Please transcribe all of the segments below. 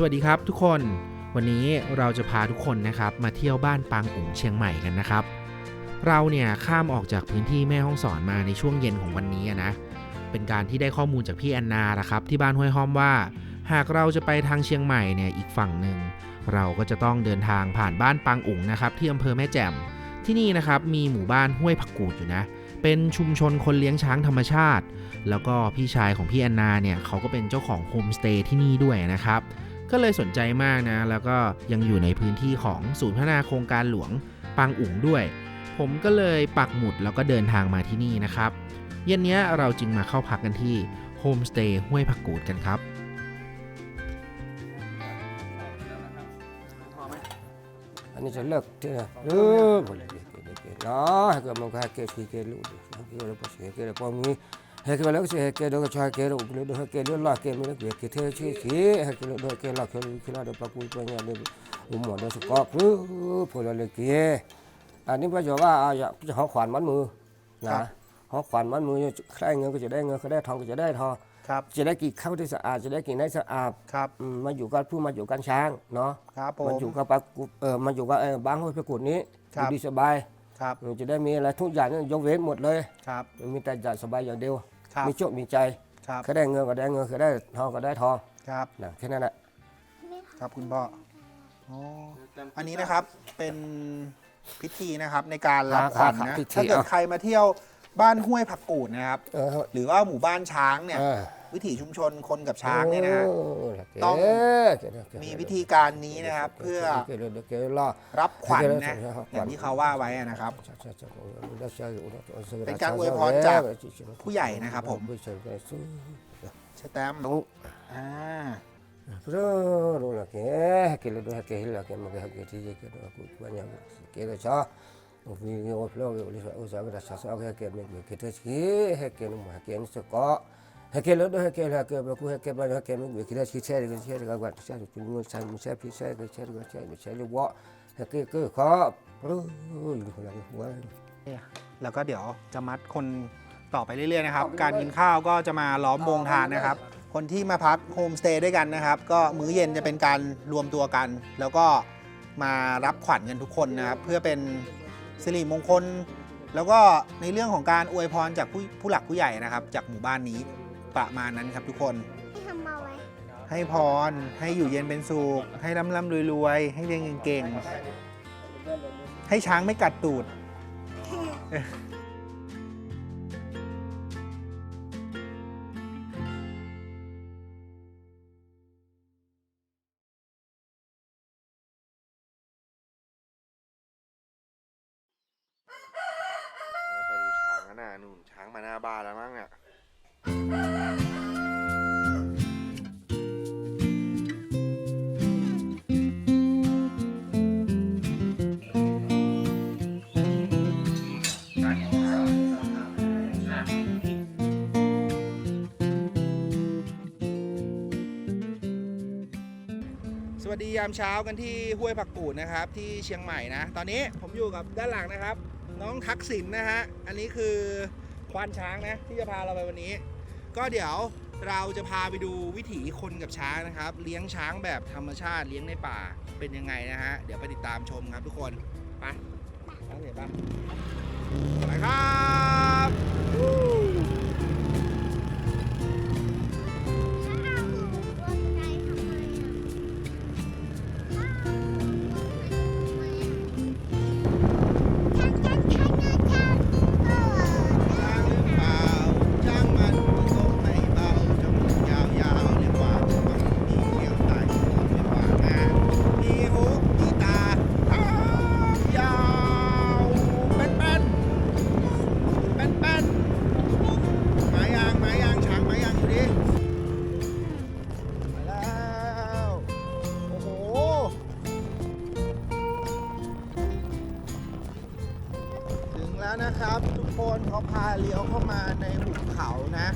สวัสดีครับทุกคน วันนี้เราจะพาทุกคนนะครับมาเที่ยวบ้านปางอุ๋งเชียงใหม่กันนะครับ เราเนี่ยข้ามออกจากพื้นที่แม่ห้องสอนมาในช่วงเย็นของวันนี้นะ เป็นการที่ได้ข้อมูลจากพี่แอนนาละครับที่บ้านห้วยห้อมว่า หากเราจะไปทางเชียงใหม่เนี่ยอีกฝั่งหนึ่งเราก็จะต้องเดินทางผ่านบ้านปางอุ๋งนะครับที่อำเภอแม่แจ่มที่นี่นะครับมีหมู่บ้านห้วยผักกูดอยู่นะ เป็นชุมชนคนเลี้ยงช้างธรรมชาติ แล้วก็พี่ชายของพี่แอนนาเนี่ยเขาก็เป็นเจ้าของโฮมสเตย์ที่นี่ด้วยนะครับ ก็เลยสนใจมากนะ แล้วก็ยังอยู่ในพื้นที่ของศูนย์พัฒนาโครงการหลวงปางอุ๋งด้วย ผมก็เลยปักหมุดแล้วก็เดินทางมาที่นี่นะครับ เย็นนี้เราจึงมาเข้าพักกันที่โฮมสเตย์ห้วยผักกูดกันครับอันนี้จะเลิกเถอะเออบ่เลยเด็กเด็กเนาะให้ก็มันก็ให้เกสิเกลูให้เกลูปัสให้เกลูปอมีให้เกลูก็ให้เกลูก็ชายเกลูกลูให้ ลูลาเกมีเกเกเทชิสิให้เกลู do เกลาเกลูคิลาดปะปุยปัญญาเดอุหมอดสกอคือพลเลยเกอันนี้ก็จะว่าอยากจะหอขวานมัดมือนะหอขวานมัดมือใครเงินก็จะได้เงินใครได้ทองก็จะได้ทองครับจะได้กี่เข้าที่สะอาดจะได้กี่ได้สะอาดครับมาอยู่กับผู้มาอยู่กันช้างเนาะครับผมันอยู่กับปลากุเออมันอยู่กับเออบางห้วยพระกุดนี้ครับดีสบาย ครับมันจะได้มีอะไรทุกอย่างเนี่ยยกเว้นหมดเลยครับมันมีแต่จะสบายอย่างเดียว ครับ มีโชคมีใจครับเขาได้เงินก็ได้เงินเขาได้ทองก็ได้ทองครับ นะแค่นั้นแหละ ครับคุณพ่ออ๋ออันนี้นะครับเป็นพิธีนะครับในการรับขวัญนะถ้าเกิดใครมาเที่ยวบ้านห้วยผักกูดนะครับ เออ หรือว่าหมู่บ้านช้างเนี่ย เออ วิถีชุมชนคนกับช้างเนี่ยนะฮะโต้องเก๋เก๋มีวิธีการนี้นะครับ เพื่อเก๋เก๋เก๋ล่อรับขวัญนะให้เกิดขวัญอย่างที่เขาว่าไว้อะนะครับ เป็นการอวยพรจากผู้ใหญ่นะครับผมสแตมป์ต้องอ่า Pero lo que que lo que es lo que me que que que que no cuanya que de cha vi o flo que le o sa gra sa sa que que me que te chi que no ma que no se ko que lo do que la que ku que ba que me que chi che que che ga ga cha chu mu sa mu sa pi sa que che ga che che le wa que que ko pero lo la wa แล้วก็เดี๋ยวจะมัดคนต่อไปเรื่อยๆนะครับ การกินข้าวก็จะมาล้อมวงทานนะครับ คนที่มาพักโฮมสเตย์ด้วยกันนะครับ ก็มื้อเย็นจะเป็นการรวมตัวกัน แล้วก็มารับขวัญกันทุกคนนะครับ เพื่อเป็นสิริมงคล แล้วก็ในเรื่องของการอวยพรจากผู้ผู้หลักผู้ใหญ่นะครับ จากหมู่บ้านนี้ ประมาณนั้นครับทุกคน ที่ทำมาไว้ให้พร ให้อยู่เย็นเป็นสุข ให้ร่ำร่ำรวยๆ ให้เรียนเก่งๆ ให้ช้างไม่กัดตูดไปามเช้ากันที่ห้วยผักกูดนะครับ ที่เชียงใหม่นะ ตอนนี้ผมอยู่กับด้านหลังนะครับ น้องทักษิณนะฮะ อันนี้คือควานช้างนะ ที่จะพาเราไปวันนี้ ก็เดี๋ยวเราจะพาไปดูวิถีคนกับช้างนะครับ เลี้ยงช้างแบบธรรมชาติเลี้ยงในป่าเป็นยังไงนะฮะ เดี๋ยวไปติดตามชมครับทุกคน ไปไปเดี๋ยวไปไปครับ เป็นเป็นหมายางหมายางช้างหมายางอยู่ดิไปแล้ว โอ้โห ถึงแล้วนะครับทุกคนเขาพาเลี้ยวเข้ามาในหุบเขานะ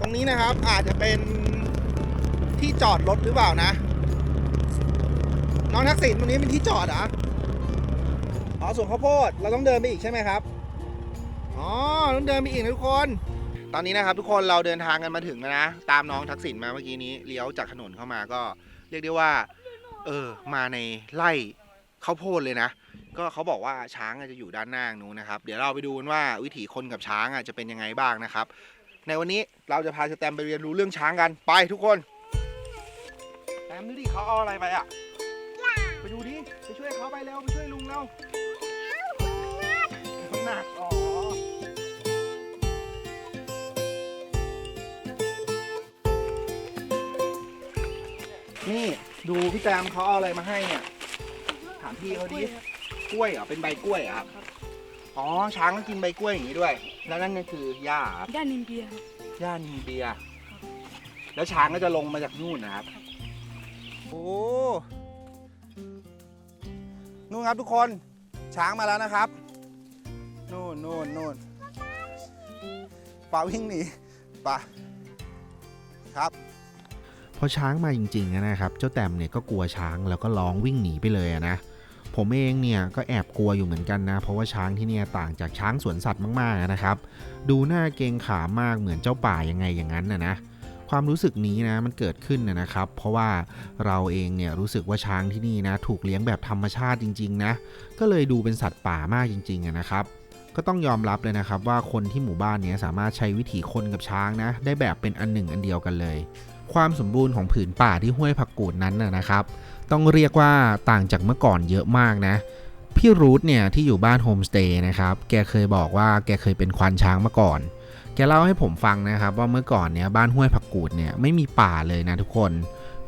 ตรงนี้นะครับอาจจะเป็นที่จอดรถหรือเปล่านะ น้องทักษิณตรงนี้เป็นที่จอดเหรออ๋อสวนข้าวโพด เราต้องเดินไปอีกใช่ไหมครับ ต้องเดินไปอีกนะทุกคน ตอนนี้นะครับทุกคนเราเดินทางกันมาถึงแล้วนะ ตามน้องทักษิณมาเมื่อกี้นี้เลี้ยวจากถนนเข้ามาก็เรียกได้ว่า เออ มาในไร่ข้าวโพดเลยนะ ก็เขาบอกว่าช้างอะจะอยู่ด้านหน้านู้นนะครับ เดี๋ยวเราไปดูกันว่าวิถีคนกับช้างอะจะเป็นยังไงบ้างนะครับ ในวันนี้เราจะพาสแตมไปเรียนรู้เรื่องช้างกันไปทุกคนแตมดูดิเขาเอาอะไรไปอะไปดูดิไปช่วยเขาไปเร็วไปช่วยลุงเร็วมันหนักอ๋อ นี่ดูพี่แตมเขาเอาอะไรมาให้เนี่ย ถามพี่เขาดิกล้วยเหรอเป็นใบกล้วยเหรอครับ อ๋อช้างก็กินใบกล้วยอย่างนี้ด้วย แล้วนั่นก็คือหญ้าครับด้านนินเบียร์ย่านีเบียร์แล้วช้างก็จะลงมาจากนู่นนะครับ โอ้นู่นครับทุกคนช้างมาแล้วนะครับนู่นนู่นนู่นป่าวิ่งหนีป่าครับ พอช้างมาจริงๆนะครับ เจ้าแต้มเนี่ยก็กลัวช้างแล้วก็ร้องวิ่งหนีไปเลยนะผมเองเนี่ยก็แอบกลัวอยู่เหมือนกันนะ เพราะว่าช้างที่เนี่ยต่างจากช้างสวนสัตว์มากๆนะครับ ดูหน้าเกงขามากเหมือนเจ้าป่ายังไงอย่างนั้นนะนะความรู้สึกนี้นะมันเกิดขึ้นนะครับ เพราะว่าเราเองเนี่ยรู้สึกว่าช้างที่นี่นะถูกเลี้ยงแบบธรรมชาติจริงๆนะก็เลยดูเป็นสัตว์ป่ามากจริงๆนะครับ ก็ต้องยอมรับเลยนะครับว่าคนที่หมู่บ้านนี้สามารถใช้วิถีคนกับช้างนะได้แบบเป็นอันหนึ่งอันเดียวกันเลย ความสมบูรณ์ของผืนป่าที่ห้วยผักกูดนั้นนะครับ ต้องเรียกว่าต่างจากเมื่อก่อนเยอะมากนะ พี่รูทเนี่ยที่อยู่บ้านโฮมสเตย์นะครับ แกเคยบอกว่าแกเคยเป็นควานช้างมาก่อน แกเล่าให้ผมฟังนะครับว่าเมื่อก่อนเนี่ยบ้านห้วยผักกูดเนี่ยไม่มีป่าเลยนะทุกคน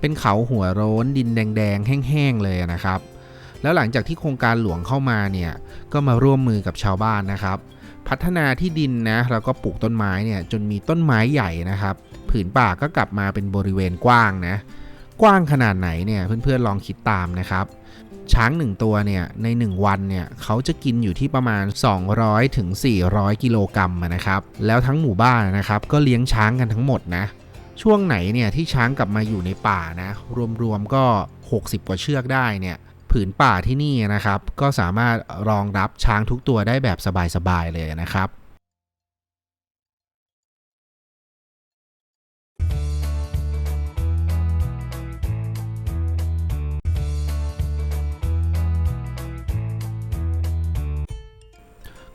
เป็นเขาหัวโร้นดินแดงๆ แห้งๆเลยนะครับ แล้วหลังจากที่โครงการหลวงเข้ามาเนี่ยก็มาร่วมมือกับชาวบ้านนะครับ พัฒนาที่ดินนะแล้วก็ปลูกต้นไม้เนี่ยจนมีต้นไม้ใหญ่นะครับ ผืนป่าก็กลับมาเป็นบริเวณกว้างนะ กว้างขนาดไหนเนี่ยเพื่อนๆลองคิดตามนะครับ ช้างหนึ่งตัวเนี่ยใน 1 วันเนี่ยเขาจะกินอยู่ที่ประมาณ 200ถึง400 กิโลกรัมนะครับ แล้วทั้งหมู่บ้านนะครับก็เลี้ยงช้างกันทั้งหมดนะช่วงไหนเนี่ยที่ช้างกลับมาอยู่ในป่านะ รวมๆก็ 60 กว่าเชือกได้เนี่ยผืนป่าที่นี่นะครับ ก็สามารถรองรับช้างทุกตัวได้แบบสบายๆเลยนะครับ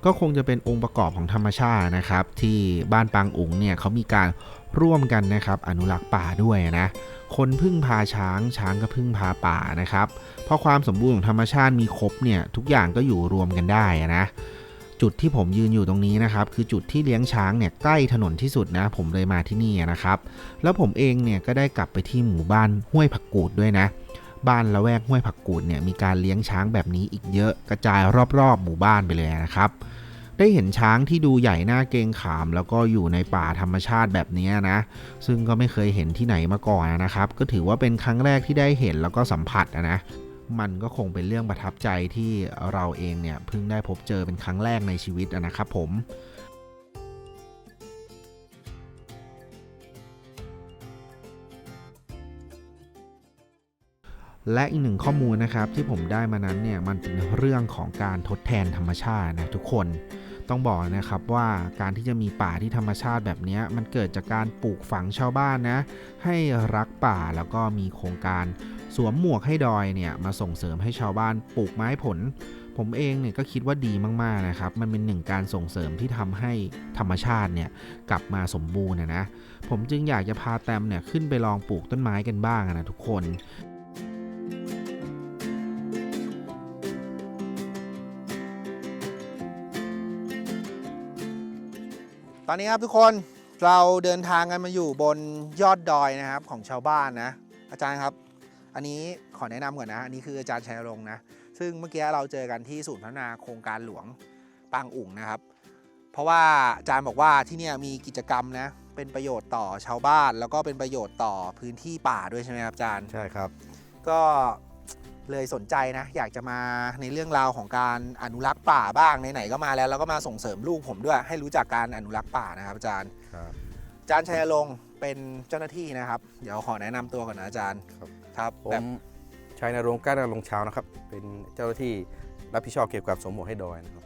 ก็คงจะเป็นองค์ประกอบของธรรมชาตินะครับ ที่บ้านปางอุ๋งเนี่ยเขามีการร่วมกันนะครับอนุรักษ์ป่าด้วยนะคนพึ่งพาช้างช้างก็พึ่งพาป่านะครับเพราะความสมบูรณ์ของธรรมชาติมีครบเนี่ยทุกอย่างก็อยู่รวมกันได้นะจุดที่ผมยืนอยู่ตรงนี้นะครับ คือจุดที่เลี้ยงช้างเนี่ยใกล้ถนนที่สุดนะ ผมเลยมาที่นี่นะครับ แล้วผมเองเนี่ยก็ได้กลับไปที่หมู่บ้านห้วยผักกูดด้วยนะ บ้านละแวกห้วยผักกูดเนี่ยมีการเลี้ยงช้างแบบนี้อีกเยอะกระจายรอบๆ หมู่บ้านไปเลยนะครับ ได้เห็นช้างที่ดูใหญ่หน้าเกงขาม แล้วก็อยู่ในป่าธรรมชาติแบบนี้นะ ซึ่งก็ไม่เคยเห็นที่ไหนมาก่อนนะครับ ก็ถือว่าเป็นครั้งแรกที่ได้เห็นแล้วก็สัมผัสนะมันก็คงเป็นเรื่องประทับใจที่เราเองเนี่ยเพิ่งได้พบเจอเป็นครั้งแรกในชีวิตนะครับผม และอีกหนึ่งข้อมูลนะครับที่ผมได้มานั้นเนี่ยมันเป็นเรื่องของการทดแทนธรรมชาตินะทุกคนต้องบอกนะครับว่าการที่จะมีป่าที่ธรรมชาติแบบนี้มันเกิดจากการปลูกฝังชาวบ้านนะให้รักป่าแล้วก็มีโครงการสวมหมวกให้ดอยเนี่ยมาส่งเสริมให้ชาวบ้านปลูกไม้ผล ผมเองเนี่ยก็คิดว่าดีมากๆนะครับมันเป็นหนึ่งการส่งเสริมที่ทำให้ธรรมชาติเนี่ยกลับมาสมบูรณ์นะนะผมจึงอยากจะพาแตมเนี่ยขึ้นไปลองปลูกต้นไม้กันบ้างนะทุกคน ตอนนี้ครับทุกคนเราเดินทางกันมาอยู่บนยอดดอยนะครับของชาวบ้านนะ อาจารย์ครับ อันนี้ขอแนะนำก่อนนะอันนี้คืออาจารย์ชัยรงค์นะซึ่งเมื่อกี้เราเจอกันที่ศูนย์พัฒนาโครงการหลวงปางอุ่งนะครับ เพราะว่าอาจารย์บอกว่าที่เนี่ยมีกิจกรรมนะเป็นประโยชน์ต่อชาวบ้าน แล้วก็เป็นประโยชน์ต่อพื้นที่ป่าด้วยใช่ไหมครับอาจารย์ใช่ครับ ก็ เลยสนใจนะ อยากจะมาในเรื่องราวของการอนุรักษ์ป่าบ้างไหนๆก็มาแล้วแล้วก็มาส่งเสริมลูกผมด้วย ให้รู้จักการอนุรักษ์ป่านะครับอาจารย์ครับอาจารย์ชัยรงค์เป็นเจ้าหน้าที่นะครับ เดี๋ยวขอแนะนำตัวก่อนนะอาจารย์ครับ ครับผแบมบชัยนรงค์ก้านรงค์ชาวนะครับ เป็นเจ้าหน้าที่รับผิดชอบเกี่ยวกับสมหมวกให้ดอยนะครับ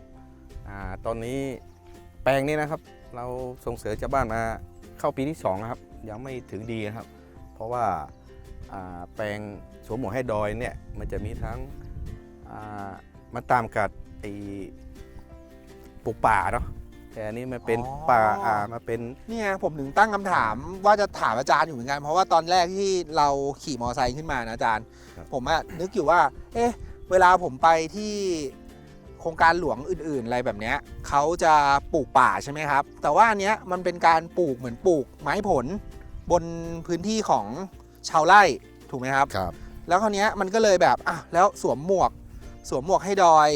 อาตอนนี้แปลงนี้นะครับ เราส่งเสริมชาวบ้านมาเข้าปีที่2นะครับ ยังไม่ถึงดีนะครับ เพราะว่าอ่าแปลง สวมหมวกให้ดอยเนี่ยมันจะมีทั้งอ่ามันตามกับไอปลูกป่าเนาะแต่อันนี้มันเป็นป่าอ่ามาเป็น เนี่ยผมถึงตั้งคำถามว่าจะถามอาจารย์อยู่เหมือนกัน เพราะว่าตอนแรกที่เราขี่มอเตอร์ไซค์ขึ้นมานะอาจารย์ ครับ ผมอะนึกอยู่ว่า เอ๊ะ เวลาผมไปที่โครงการหลวงอื่น ๆ อะไรแบบเนี้ยเขาจะปลูกป่าใช่ไหมครับ แต่ว่าอันเนี้ยมันเป็นการปลูกเหมือนปลูกไม้ผล บนพื้นที่ของชาวไร่ถูกไหมครับ ครับ แล้วคราวเนี้ยมันก็เลยแบบอะแล้วสวมหมวก สวมหมวกให้ดอย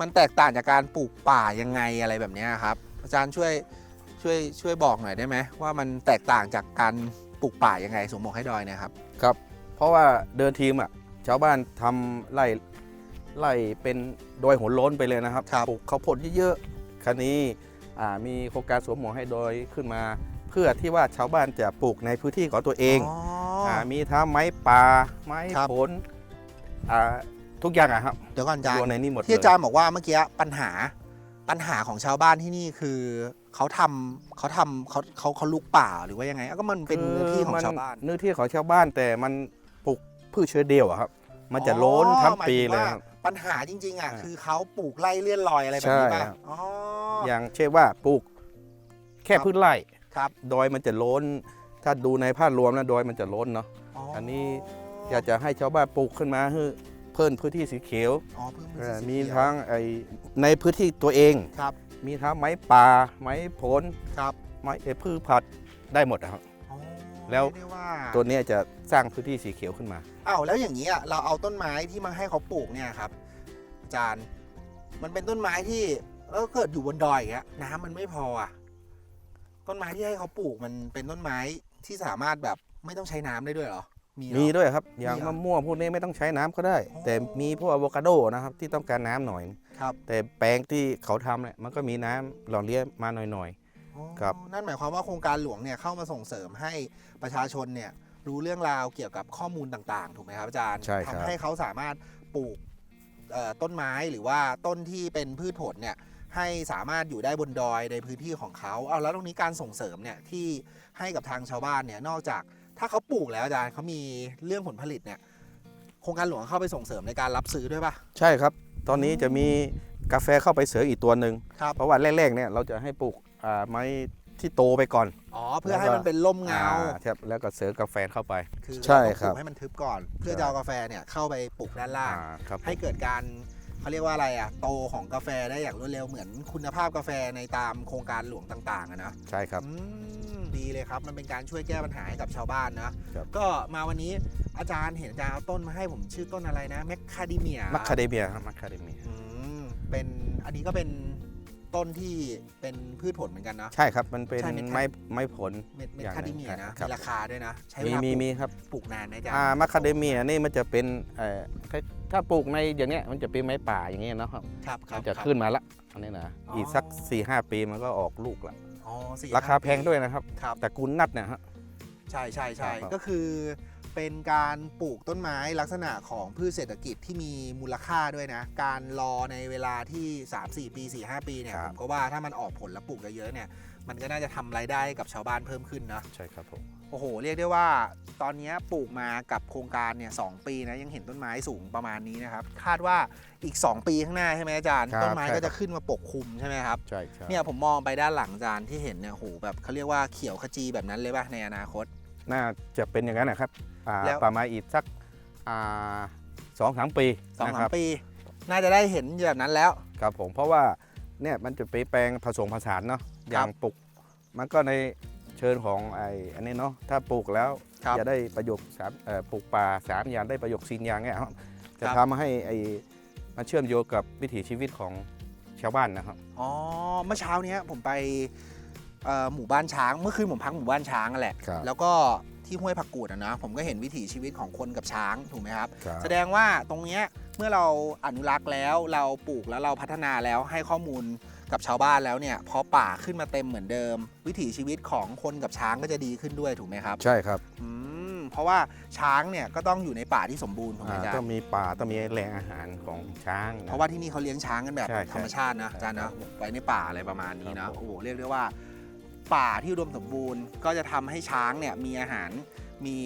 มันแตกต่างจากการปลูกป่ายังไงอะไรแบบเนี้ยครับ อาจารย์ช่วยช่วยช่วยบอกหน่อยได้ไหมว่ามันแตกต่างจากการปลูกป่ายังไงสวมหมวกให้ดอยเนี่ยครับครับ เพราะว่าเดินทีมอะชาวบ้านทำไร่ไร่เป็นโดยหัวโล้นไปเลยนะครับครับปลูกข้าวโพดเยอะๆคันนี้อ่ามีโครงการสวมหมวกให้โดยขึ้นมา เพื่อที่ว่าชาวบ้านจะปลูกในพื้นที่ของตัวเองอ๋ อามีทั้งไม้ป่าไม้ครับ ผลอ่าทุกอย่างอะครับเดี๋ยวก่อนอาจารรวมย์ในนี้หมดที่เลยอาจารย์บอกว่าเมื่อกี้ปัญหาปัญหาของชาวบ้านที่นี่คือเขาทำเขาทำเขาเขาเขาลุกป่าหรือว่ายังไงอะก็มันเป็นเนื้อที่ของชาวบ้าน เนื้อที่ของชาวบ้านแต่มันปลูกพืชเชื้อเดียวอะครับ มันจะโล้นทั้งปีเลยหมาคถึรับว่าปัญหาจริงๆอะอ่าคือเขาปลูกไร่เลื่อนลอยอะไรแบบนี้ป่ะใช่ครับ อ๋ออย่างเช่นว่าปลูกแค่ครับพืชไร่ ครับ ดอยมันจะโล้น ถ้าดูในภาพรวมแล้วดอยมันจะโล้นเนาะอันนี้อยากจะให้ชาวบ้านปลูกขึ้นมาให้เพิ่มพื้นที่สีเขียวอ๋อเพิ่มเอ่พื้นอที่มีสีเขียวทั้งไอในพื้นที่ตัวเองครับ มีทั้งไม้ป่าไม้ผลครับไม้เอ่อพืชผักได้หมดนะครับอ๋อแล้วเรียกได้ว่าตัวเนี้ยจะสร้างพื้นที่สีเขียวขึ้นมาอ้าวแล้วอย่างนี้อะเราเอาต้นไม้ที่มาให้เขาปลูกเนี่ยครับอาจารย์มันเป็นต้นไม้ที่แล้วเกิดอยู่บนดอยอย่างเงี้ยน้ำมันไม่พออะต้นไม้ที่ให้เขาปลูกมันเป็นต้นไม้ ที่สามารถแบบไม่ต้องใช้น้ำได้ด้วยเหรอ มีเหรอ มีด้วยครับอย่างมีเหรอมะม่วงพวกนี้ไม่ต้องใช้น้ำก็ได้ อ๋อ แต่มีพวกอะโวคาโดนะครับที่ต้องการน้ำหน่อย ครับแต่แปลงที่เขาทำเนี่ยมันก็มีน้ำหล่อเลี้ยงมาหน่อย อ๋อครับ นั่นหมายความว่าโครงการหลวงเนี่ยเข้ามาส่งเสริมให้ประชาชนเนี่ยรู้เรื่องราวเกี่ยวกับข้อมูลต่างๆ ถูกไหมครับอาจารย์ใช่ครับ ทำให้เขาสามารถปลูกเอ่อต้นไม้หรือว่าต้นที่เป็นพืชผลเนี่ยให้สามารถอยู่ได้บนดอยในพื้นที่ของเขาเอาแล้วตรงนี้การส่งเสริมเนี่ยที่ ให้กับทางชาวบ้านเนี่ยนอกจากถ้าเขาปลูกแล้วอาจารย์เขามีเรื่องผลผลิตเนี่ยโครงการหลวงเข้าไปส่งเสริมในการรับซื้อด้วยป่ะๆใช่ครับ ตอนนี้จะมีกาแฟเข้าไปเสริมอีกตัวหนึ่งครับ เพราะว่าแรกๆเนี่ยเราจะให้ปลูกอ่าไม้ที่โตไปก่อน อ๋อเพื่อให้มันเป็นร่มเงาอ่ครับแล้วก็เสริมกาแฟเข้าไป คือใช่เราต้องปครัลูบกให้มันทึบก่อน เพื่อจะเอากาแฟเนี่ยเข้าไปปลูกด้านล่าง อ่าครับให้เกิดการ เขาเรียกว่าอะไรอะโตของกาแฟได้อย่างรวดเร็วเหมือนคุณภาพกาแฟในตามโครงการหลวงต่างๆอะนะใช่ครับ อืมดีเลยครับ มันเป็นการช่วยแก้ปัญหาให้กับชาวบ้านนะครับ ก็มาวันนี้อาจารย์เห็นอาจารย์เอาต้นมาให้ผมชื่อต้นอะไรนะแมคคาเดเมีย มัคคาเดเมียครับมัคคาเดเมียอืมเป็นอันนี้ก็เป็นต้นที่เป็นพืชผลเหมือนกันนะ ใช่ครับมันเป็นใช่เม็ดไม้ไม้ผล เม็ดเม็ดอย่างคาเดเมียหนึ่งนะครับมีราคาด้วยนะ ใช้เวมีลามีปลูกมีครับปลูกนานนะอาจารย์อ่ามัคคาเดเมียนี่มันจะเป็นเอ่อถ้า ถ้าปลูกในอย่างเงี้ยมันจะเป็นไม้ป่าอย่างเงี้ยเนาะครับครับครัมับนจะครับขึ้นมาละอันนี้นะอ๋ออีอีกสัก4ี่หปีมันก็ออกลูกละอ๋อสี่ราคาห้แพงด้วยนะครับครับแต่กุลนัดเนี่ยฮะ ใช่ใช่ใช่ครับ ก็คือเป็นการปลูกต้นไม้ลักษณะของพืชเศรษฐกิจที่มีมูลค่าด้วยนะ การรอในเวลาที่ 3-4 ปี 4-5 ปีเนี่ยครัผบมก็ว่าถ้ามันออกผลแล้วปลูกเยอะๆเนี่ยมันก็น่าจะทำรายได้ให้กับชาวบ้านเพิ่มขึ้นนะ ใช่ครับผม โอ้โห เรียกได้ว่าตอนนี้ปลูกมากับโครงการเนี่ยสองปีนะยังเห็นต้นไม้สูงประมาณนี้นะครับ คาดว่าอีก 2 ปีข้างหน้าใช่ไหมอาจารย์ครับต้นไม้ใช่ก็ครัจะบขึ้นมาปกคลุมใช่ไหมครับใช่ใช่เนี่ยผมมองไปด้านหลังอาจารย์ที่เห็นเนี่ยโหแบบเขาเรียกว่าเขียวขจีแบบนั้นเลยป่ะในอนาคต น่าจะเป็นอย่างนั้นนะครับอ่าแล้วประมาณอีกสักอ่าสองสามปีสองนะสาคมรับปี น่าจะได้เห็นแบบนั้นแล้วครับผมเพราะว่าเนี่ยมันจะไปแปลงผสมผสานเนาะอย่างปลูกมันก็ใน เชิญของไอ้อันนี้เนาะถ้าปลูกแล้วครับจะได้ประโยชน์สามเอ่อปลูกป่าสามอย่างได้ประโยชน์สี่อย่างเนี่ยครับจะครับ ทำให้ไอ้มันเชื่อมโยงกับวิถีชีวิตของชาวบ้านนะครับ อ๋อเมื่อเช้าเนี้ยผมไปเอ่อหมู่บ้านช้างเมื่อคืนผมพักหมู่บ้านช้างนั่นแหละ ครับ แล้วก็ที่ห้วยผักกูดอะนะผมก็เห็นวิถีชีวิตของคนกับช้างถูกไหมครับครับ แสดงว่าตรงเนี้ยเมื่อเราอนุรักษ์แล้วเราปลูกแล้วเราพัฒนาแล้วให้ข้อมูล กับชาวบ้านแล้วเนี่ยพอป่าขึ้นมาเต็มเหมือนเดิม วิถีชีวิตของคนกับช้างก็จะดีขึ้นด้วยถูกไหมครับใช่ครับอืมเพราะว่าช้างเนี่ยก็ต้องอยู่ในป่าที่สมบูรณ์ถูกไหมอ่าอาจารต้องย์มีป่าต้องมีแหล่งอาหารของช้างนเพราะว่าที่นี่เขาเลี้ยงช้างกันแบบใช่ใช่ธรรมชาตินะอาจารย์ครันะบไว้ในป่าอะไรประมาณนี้ครันะบผม โอ้โหเรียกได้ว่า ป่าที่อุดมสมบูรณ์ก็จะทำให้ช้างเนี่ยมีอาหาร มี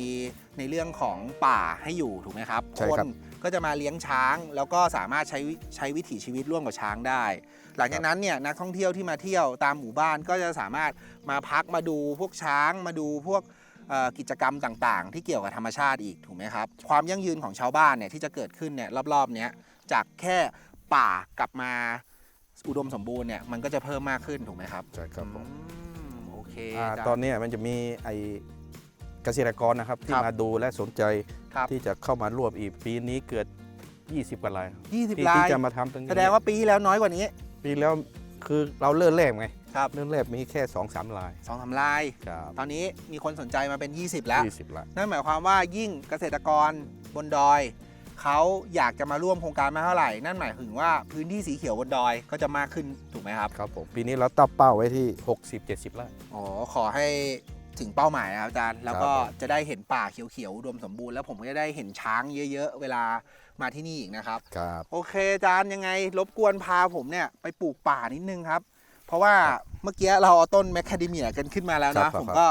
ในเรื่องของป่าให้อยู่ถูกไหมครับใช่คนครับก็จะมาเลี้ยงช้าง แล้วก็สามารถใช้วิใช้วิถีชีวิตร่วมกับช้างได้ หลังจากนั้นเนี่ยนักท่องเที่ยวที่มาเที่ยวตามหมู่บ้านก็จะสามารถมาพักมาดูพวกช้างมาดูพวกเอ่อกิจกรรมต่างๆ ที่เกี่ยวกับธรรมชาติอีกถูกไหมครับ ความยั่งยืนของชาวบ้านเนี่ยที่จะเกิดขึ้นเนี่ยรอบๆเนี้ยจากแค่ป่ากลับมาอุดมสมบูรณ์เนี่ยมันก็จะเพิ่มมากขึ้นถูกไหมครับใช่ครับผมอืมโอเคอ่าอาจารย์ตอนเนี้ยมันจะมีไอ เกษตรกรนะครับ ที่ครับมาดูและสนใจครับ ที่จะเข้ามาร่วมอีกปีนี้เกิด 20กว่ารายยี่สิบที่ลาที่ยจะมาทำตรงนี้แสดงว่าปีที่แล้วน้อยกว่านี้ปีแล้วคือเราเริ่มแรกไงครับเริ่มแรกมีแค่2อสามลายสองสามลาย ครับตอนนี้มีคนสนใจมาเป็น 20 แล้ว ยี่สิบลาย นั่นหมายความว่ายิ่งเกษตรกรบนดอยเขาอยากจะมาร่วมโครงการมากเท่าไหร่ นั่นหมายถึงว่าพื้นที่สีเขียวบนดอยก็จะมากขึ้นถูกไหมครับ ครับผมปีนี้เราตั้งเป้าไว้ที่ 60-70ไร่อ๋อขอให้ ถึงเป้าหมายนะครับอาจารย์ แล้วก็ครับผมจะได้เห็นป่าเขียวๆอุดมสมบูรณ์แล้วผมก็จะได้เห็นช้างเยอะ ๆ เวลามาที่นี่อีกนะครับ ครับ โอเคอาจารย์ยังไงรบกวนพาผมเนี่ยไปปลูกป่านิดนึงครับ เพราะว่าเมื่อกี้เราเอาต้นแมคคาเดเมียกันขึ้นมาแล้วครันะบครับ ผมก็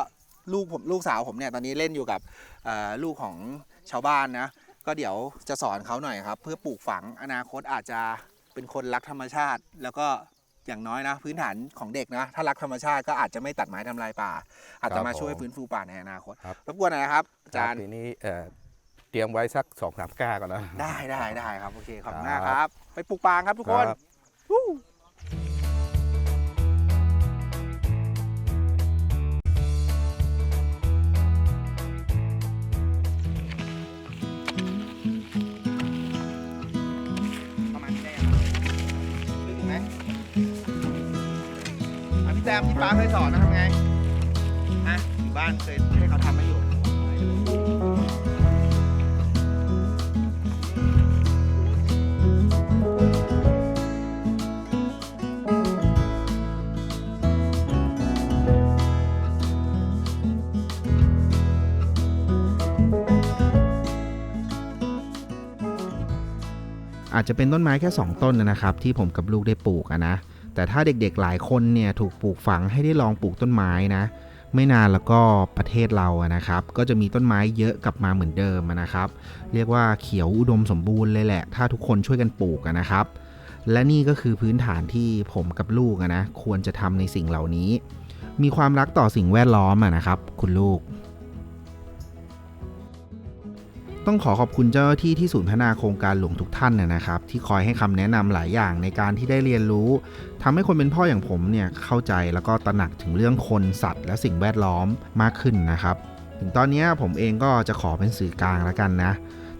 ลูกผมลูกสาวผมเนี่ยตอนนี้เล่นอยู่กับเอ่อลูกของชาวบ้านนะ ก็เดี๋ยวจะสอนเขาหน่อยครับ เพื่อปลูกฝังอนาคตอาจจะเป็นคนรักธรรมชาติ แล้วก็ อย่างน้อยนะ พื้นฐานของเด็กนะ ถ้ารักธรรมชาติก็อาจจะไม่ตัดไม้ทำลายป่า อาจจะมาช่วยฟื้นฟูป่าในอนาคตครับรบกวนหน่อยนะครับอาจารย์ปีนี้เอ่อเตรียมไว้สัก2อสามก้าก่อนนะได้ได้ได้ครับโอเคขอบคุณครับมากครับ ไปปลูกปางครับทุกคน จมที่ป้าเคยสอนนะทำไงฮะอยู่บ้านเคยให้เขาทำมาอยู่อาจจะเป็นต้นไม้แค่ 2 ต้นนะครับ ที่ผมกับลูกได้ปลูกนะ แต่ถ้าเด็กๆหลายคนเนี่ยถูกปลูกฝังให้ได้ลองปลูกต้นไม้นะ ไม่นานแล้วก็ประเทศเราอะนะครับ ก็จะมีต้นไม้เยอะกลับมาเหมือนเดิมนะครับ เรียกว่าเขียวอุดมสมบูรณ์เลยแหละ ถ้าทุกคนช่วยกันปลูกนะครับ และนี่ก็คือพื้นฐานที่ผมกับลูกนะควรจะทำในสิ่งเหล่านี้ มีความรักต่อสิ่งแวดล้อมนะครับ คุณลูก ต้องขอขอบคุณเจ้าหน้าที่ที่ศูนย์พัฒนาโครงการหลวงทุกท่านนะนะครับ ที่คอยให้คำแนะนำหลายอย่างในการที่ได้เรียนรู้ทำให้คนเป็นพ่ออย่างผมเนี่ยเข้าใจแล้วก็ตระหนักถึงเรื่องคนสัตว์และสิ่งแวดล้อมมากขึ้นนะครับ ถึงตอนนี้ผมเองก็จะขอเป็นสื่อกลางแล้วกันนะ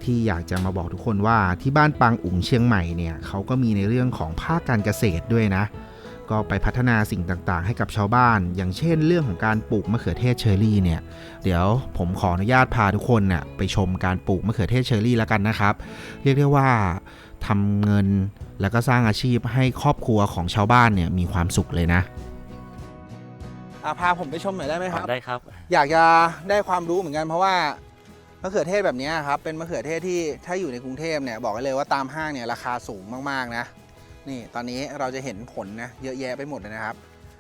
ที่อยากจะมาบอกทุกคนว่าที่บ้านปางอุ๋งเชียงใหม่เนี่ยเขาก็มีในเรื่องของภาคการเกษตรด้วยนะ ก็ไปพัฒนาสิ่งต่างๆ ให้กับชาวบ้าน อย่างเช่น เรื่องของการปลูกมะเขือเทศเชอรี่เนี่ย เดี๋ยวผมขออนุญาตพาทุกคนน่ะไปชมการปลูกมะเขือเทศเชอรี่แล้วกันนะครับ เรียกได้ว่าทำเงินแล้วก็สร้างอาชีพให้ครอบครัวของชาวบ้านเนี่ยมีความสุขเลยนะอะพาผมไปชมหน่อยได้ไหมครับ ได้ครับ อยากจะได้ความรู้เหมือนกันเพราะว่ามะเขือเทศแบบเนี้ยครับเป็นมะเขือเทศที่ถ้าอยู่ในกรุงเทพเนี่ยบอกได้เลยว่าตามห้างเนี่ยราคาสูงมากๆนะ นี่ตอนนี้เราจะเห็นผลนะเยอะแยะไปหมดเลยนะครับ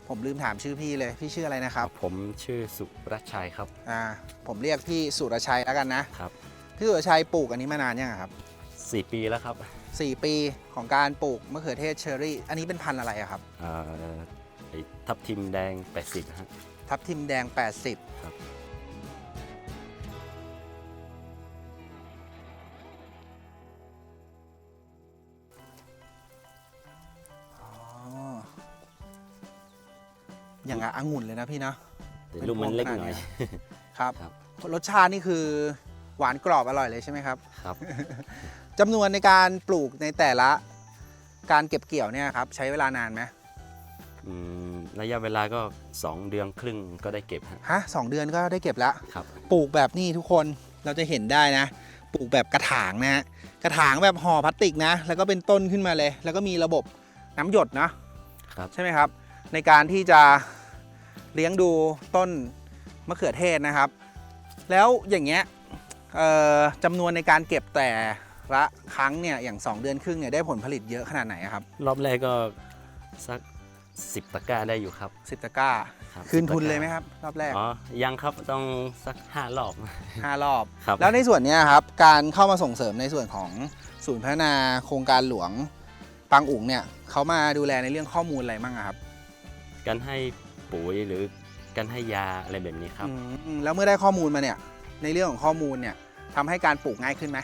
ผมลืมถามชื่อพี่เลย พี่ชื่ออะไรนะครับ ผมชื่อสุรชัยครับ อ่าผมเรียกพี่สุรชัยแล้วกันนะครับ พี่สุรชัยปลูกอันนี้มานานยังอะครับ 4 ปีแล้วครับสี่ปีของการปลูกมะเขือเทศเชอรี่ อันนี้เป็นพันธุ์อะไรอะครับ เอ่อไอ้ทับทิมแดง 80ฮะ ทับทิมแดง 80 ครับ อย่างกับองุ่นเลยนะพี่นะแต่ลูกมันเล็กหน่อย ครับครับ รสชาตินี่คือหวานกรอบอร่อยเลยใช่ไหมครับ ครับ จำนวนในการปลูกในแต่ละการเก็บเกี่ยวเนี่ยครับใช้เวลานานไหมอืมระยะเวลาก็ 2 เดือนครึ่งก็ได้เก็บฮะฮะสองเดือนก็ได้เก็บแล้ว ครับ ปลูกแบบนี้ทุกคนเราจะเห็นได้นะ ปลูกแบบกระถางนะฮะกระถางแบบห่อพลาสติกนะ แล้วก็เป็นต้นขึ้นมาเลย แล้วก็มีระบบน้ำหยดนะครับ ใช่ไหมครับ ในการที่จะเลี้ยงดูต้นมะเขือเทศนะครับ แล้วอย่างเงี้ยเอ่อจำนวนในการเก็บแต่ละครั้งเนี่ยอย่าง 2 เดือนครึ่งเนี่ยได้ผลผลิตเยอะขนาดไหนอะครับ รอบแรกก็สัก10ตะกร้าได้อยู่ครับสิบตะกร้าครับคืนทุน10เลยไหมครับ รอบแรกอ๋อยังครับต้องสัก 5 รอบ 5 รอบครับแล้วในส่วนเนี้ยครับการเข้ามาส่งเสริมในส่วนของศูนย์พัฒนาโครงการหลวงปางอุ๋งเนี่ยเขามาดูแลในเรื่องข้อมูลอะไรบ้างอะครับ การให้ปุ๋ยหรือการให้ยาอะไรแบบนี้ครับ อืมแล้วเมื่อได้ข้อมูลมาเนี่ย ในเรื่องของข้อมูลเนี่ยทำให้การปลูกง่ายขึ้นไหม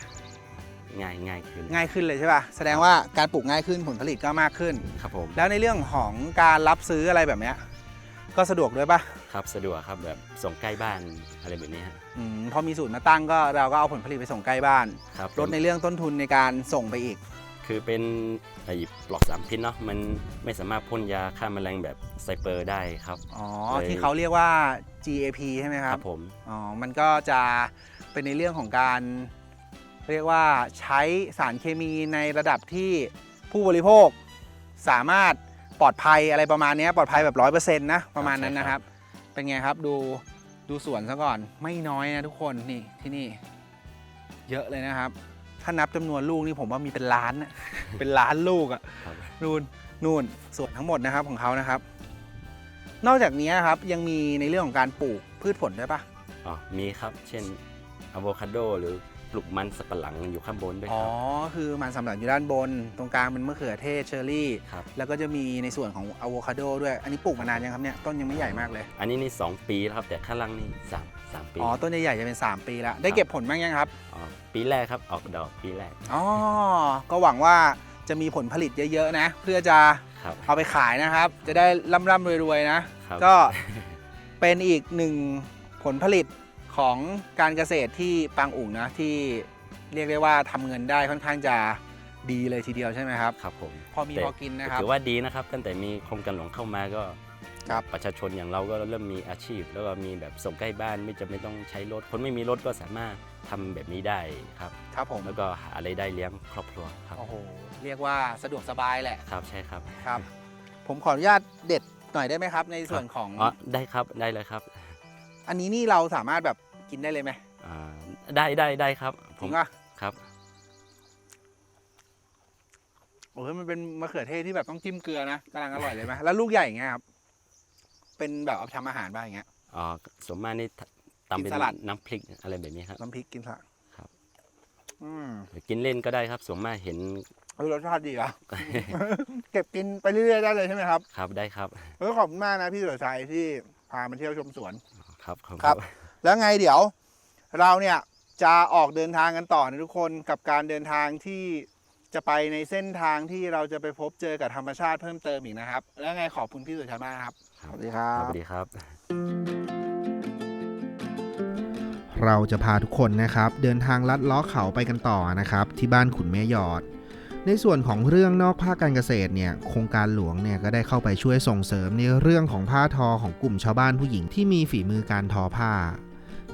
ง่ายง่ายขึ้นง่ายขึ้นเลยใช่ป่ะแสดงว่าการปลูกง่ายขึ้นผลผลิตก็มากขึ้น ครับผมแล้วในเรื่องของการรับซื้ออะไรแบบเนี้ยก็สะดวกด้วยป่ะครับสะดวกครับแบบส่งใกล้บ้านอะไรแบบนี้ฮะอมพอมีศูนย์มาตั้งก็เราก็เอาผลผลิตไปส่งใกล้บ้าน ครับลดในเรื่องต้นทุนในการส่งไปอีก คือเป็นไอ้ปลอกสารพิษเนาะมันไม่สามารถพ่นยาฆ่าแมลงแบบไซเปอร์ได้ครับอ๋อเลยที่เขาเรียกว่า GAP ใช่ไหมครับผม อ๋อมันก็จะเป็นในเรื่องของการ เรียกว่าใช้สารเคมีในระดับที่ผู้บริโภค สามารถปลอดภัยอะไรประมาณเนี้ยปลอดภัยแบบร้อยเปอร์เซ็นต์นะประมาณนั้นนะครับ เป็นไงครับดูดูสวนซะก่อนไม่น้อยนะทุกคนนี่ที่นี่ เยอะเลยนะครับ ถ้านับจำนวนลูกนี่ผมว่ามีเป็นล้านนะเป็นล้านลูกอะครับ นู่นนู่นส่วนทั้งหมดนะครับของเขานะครับ นอกจากนี้ครับยังมีในเรื่องของการปลูกพืชผลด้วยปะอ๋อมีครับ เช่นอะโวคาโดหรือปลูกมันสับปะหลังอยู่ข้างบนด้วยอ๋คอ รับ คือมันสำหรับอยู่ด้านบน ตรงกลางเป็นมะเขือเทศเชอร์รี่ ครับ แล้วก็จะมีในส่วนของอะโวคาโดด้วย อันนี้ปลูกมานานยังครับเนี่ยต้นยังไม่ใหญ่มากเลย อันนี้นี่ 2 ปีแล้วครับ แต่ข้างล่างนี่ 3 3ปีอ๋อต้นใหญ่ๆจะเป็น 3 ปีแล้ว ได้เก็บผลบ้างยังครับ อ๋อปีแรกครับออกดอกปีแรก อ๋อ ก็หวังว่าจะมีผลผลิตเยอะๆนะ เพื่อจะครับ เอาไปขายนะครับ จะได้ร่ำๆรวยๆนะ ครับ ก็เป็นอีกหนึ่งผลผลิตของการเกษตรที่ปางอุ๋งนะที่เรียกได้ว่าทำเงินได้ค่อนข้างจะดีเลยทีเดียวใช่ไหมครับ ครับผมพอมีแต่พอกินนะครับ ถือว่าดีนะครับ ตั้งแต่มีโครงการหลวงเข้ามาก็ ครับ ประชาชนอย่างเราก็เริ่มมีอาชีพ แล้วก็มีแบบส่งใกล้บ้านไม่จำเป็นต้องใช้รถ คนไม่มีรถก็สามารถทำแบบนี้ได้ครับ ครับผมแล้วก็หาอะไรายได้เลี้ยงครอบครัวครับ โอ้โหเรียกว่าสะดวกสบายแหละครับใช่ครับครับ ผมขออนุญาตเด็ดหน่อยได้ไหมครับ ในส่วนของอ๋อได้ครับได้เลยครับอันนี้นี่เราสามารถแบบกินได้เลยไหมอ่าได้ได้ได้ครับจผริมงป่ะครับ โอ้ยมันเป็นมะเขือเทศที่แบบต้องจิ้มเกลือนะกำลังอร่อยเลยไหมแล้วลูกใหญ่อย่างเงี้ยครับ เป็นแบบเอาไปทำอาหารบ้างอย่างเงี้ย อ๋อสมมากนี่ตำเป็นกินสลัด น้ำพริกอะไรแบบนี้ครับ น้ำพริกกินละครับ อืมหรือกินเล่นก็ได้ครับสมมากเห็น เออรสชาติดีอะ เก็บกินไปเรื่อยๆได้เลยใช่ไหมครับครับได้ครับเออขอบคุณมากนะพี่สุรชัยที่พามาเที่ยวชมสวน ครับขอบณครับ แล้วไงเดี๋ยว เราเนี่ยจะออกเดินทางกันต่อนะทุกคนกับการเดินทางที่จะไปในเส้นทางที่เราจะไปพบเจอกับธรรมชาติเพิ่มเติมอีกนะครับ แล้วไงขอบคุณพี่สุรชัยมากนะครับครับ สวัสดีครัสบวัสดีครับ เราจะพาทุกคนนะครับ เดินทางลัดล้อเขาไปกันต่อนะครับ ที่บ้านขุนแม่หยอด ในส่วนของเรื่องนอกภาคการเกษตรเนี่ยโครงการหลวงเนี่ยก็ได้เข้าไปช่วยส่งเสริมในเรื่องของผ้าทอของกลุ่มชาวบ้านผู้หญิงที่มีฝีมือการทอผ้า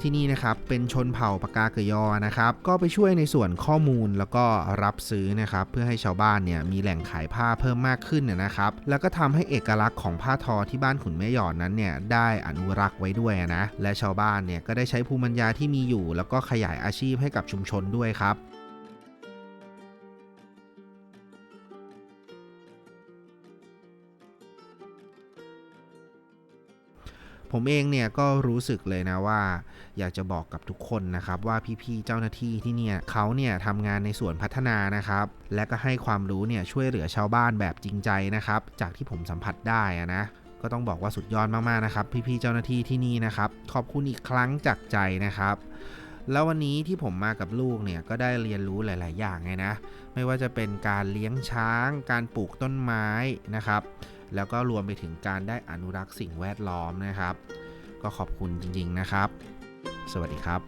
ที่นี่นะครับเป็นชนเผ่าปากาเกยอนะครับก็ไปช่วยในส่วนข้อมูลแล้วก็รับซื้อนะครับเพื่อให้ชาวบ้านเนี่ยมีแหล่งขายผ้าเพิ่มมากขึ้นนะนะครับแล้วก็ทำให้เอกลักษณ์ของผ้าทอที่บ้านขุนแม่หยอดนั้นเนี่ยได้อนุรักษ์ไว้ด้วยนะและชาวบ้านเนี่ยก็ได้ใช้ภูมิปัญญาที่มีอยู่ แล้วก็ขยายอาชีพให้กับชุมชนด้วยครับ ผมเองเนี่ยก็รู้สึกเลยนะว่า อยากจะบอกกับทุกคนนะครับว่าพี่ๆเจ้าหน้าที่ที่เนี่ยเขาเนี่ยทำงานในส่วนพัฒนานะครับ และก็ให้ความรู้เนี่ยช่วยเหลือชาวบ้านแบบจริงใจนะครับ จากที่ผมสัมผัสได้อะนะก็ต้องบอกว่าสุดยอดมากๆนะครับ พี่ๆเจ้าหน้าที่ที่นี่นะครับ ขอบคุณอีกครั้งจากใจนะครับแล้ววันนี้ที่ผมมากับลูกเนี่ยก็ได้เรียนรู้หลาย ๆ อย่างไงนะ ไม่ว่าจะเป็นการเลี้ยงช้าง การปลูกต้นไม้นะครับ แล้วก็รวมไปถึงการได้อนุรักษ์สิ่งแวดล้อมนะครับ ก็ขอบคุณจริงๆนะครับ สวัสดีครับ